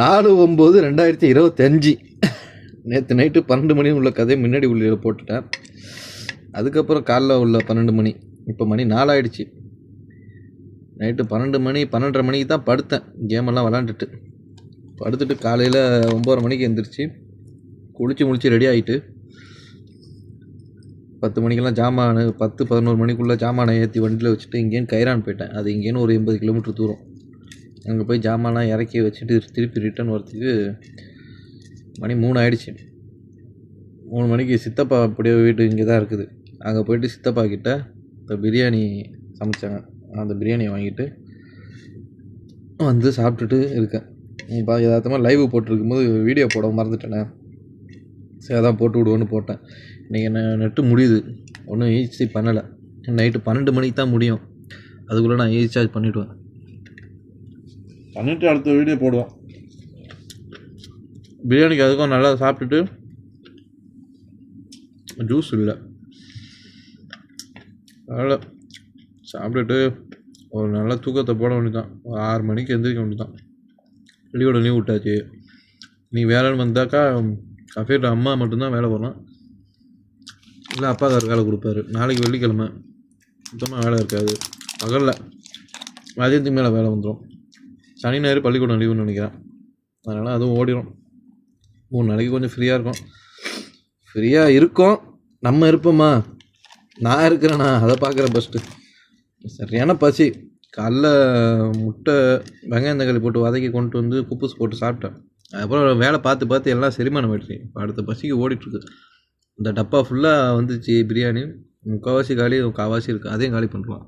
நாலு ஒம்பது ரெண்டாயிரத்தி இருபத்தஞ்சி. நேற்று நைட்டு பன்னெண்டு மணி உள்ள கதையை முன்னாடி உள்ள போட்டுட்டேன். அதுக்கப்புறம் காலைல உள்ள பன்னெண்டு மணி. இப்போ மணி நாலாயிடுச்சு. நைட்டு பன்னெண்டு மணி பன்னெண்டரை மணிக்கு தான் படுத்தேன். கேமெல்லாம் விளாண்டுட்டு. படுத்துட்டு காலையில் ஒம்பது மணிக்கு எந்திரிச்சு குளிச்சு முடிச்சு ரெடி ஆகிட்டு பத்து மணிக்கெல்லாம் ஜாமான் பத்து பதினோரு மணிக்குள்ளே ஜாமானை ஏற்றி வண்டியில் வச்சுட்டு இங்கேன்னு கைரான் போயிட்டேன். அது இங்கேன்னு ஒரு எண்பது கிலோமீட்டர் தூரம். அங்கே போய் ஜாமான்லாம் இறக்கி வச்சுட்டு திருப்பி ரிட்டர்ன் வரத்துக்கு மணி மூணு ஆயிடுச்சு மூணு மணிக்கு சித்தப்பா அப்படியே வீட்டு இங்கே தான் இருக்குது. அங்கே போயிட்டு சித்தப்பா கிட்ட இந்த பிரியாணி சமைச்சாங்க. அந்த பிரியாணியை வாங்கிட்டு வந்து சாப்பிட்டுட்டு இருக்கேன். இப்போ யதார்த்தமாக லைவ் போட்டிருக்கும்போது வீடியோ போட மறந்துட்டேனே. சரி அதான் போட்டு விடுவோன்னு போட்டேன். இன்றைக்கி என்ன நெட்டு முடியுது. ஒன்றும் ஈஸி பண்ணலை. நைட்டு பன்னெண்டு மணிக்கு தான் முடியும். அதுக்குள்ளே நான் ரீசார்ஜ் பண்ணிவிடுவேன் பண்ணிவிட்டு அடுத்த வீடியோ போடுவோம். பிரியாணிக்கு அதுக்கும் நல்லா சாப்பிட்டுட்டு ஜூஸ் இல்லை. அதனால் சாப்பிட்டுட்டு ஒரு நல்ல தூக்கத்தை போட வேண்டியதான் ஒரு ஆறு மணிக்கு எந்திரிக்க வேண்டியதான் வெளியோட லீவ் விட்டாச்சு. நீ வேலைன்னு வந்தாக்கா கஃபேட்ட அம்மா மட்டும்தான் வேலை போகலாம் இல்லை அப்பாக்கார் வேலை கொடுப்பாரு. நாளைக்கு வெள்ளிக்கிழமை. சுத்தமாக வேலை இருக்காது. பகலில் மதியத்துக்கு மேலே வேலை வந்துடும் சனி ஞாயிறு பள்ளிக்கூடம் லீவுன்னு நினைக்கிறேன். அதனால் அதுவும் ஓடிடும் மூணு நாளைக்கு கொஞ்சம் ஃப்ரீயாக இருக்கும். ஃப்ரீயாக இருக்கும். நம்ம இருப்போம்மா நான் இருக்கிறேண்ணா அதை பார்க்குறேன் ஃபஸ்ட்டு சரியான பசி. காலைல முட்டை வெங்காயம் தக்காளி போட்டு வதக்கி கொண்டு வந்து குப்பூஸ் போட்டு சாப்பிட்டேன். அதுக்கப்புறம் வேலை பார்த்து பார்த்து எல்லாம் செரிமானம் ஆயிடுச்சு. இப்போ அடுத்த பசிக்கு ஓடிட்டுருக்கு. இந்த டப்பா ஃபுல்லாக வந்துச்சு. பிரியாணி முக்கால்வாசி காலி கால்வாசி இருக்குது அதையும் காலி பண்ணுறோம்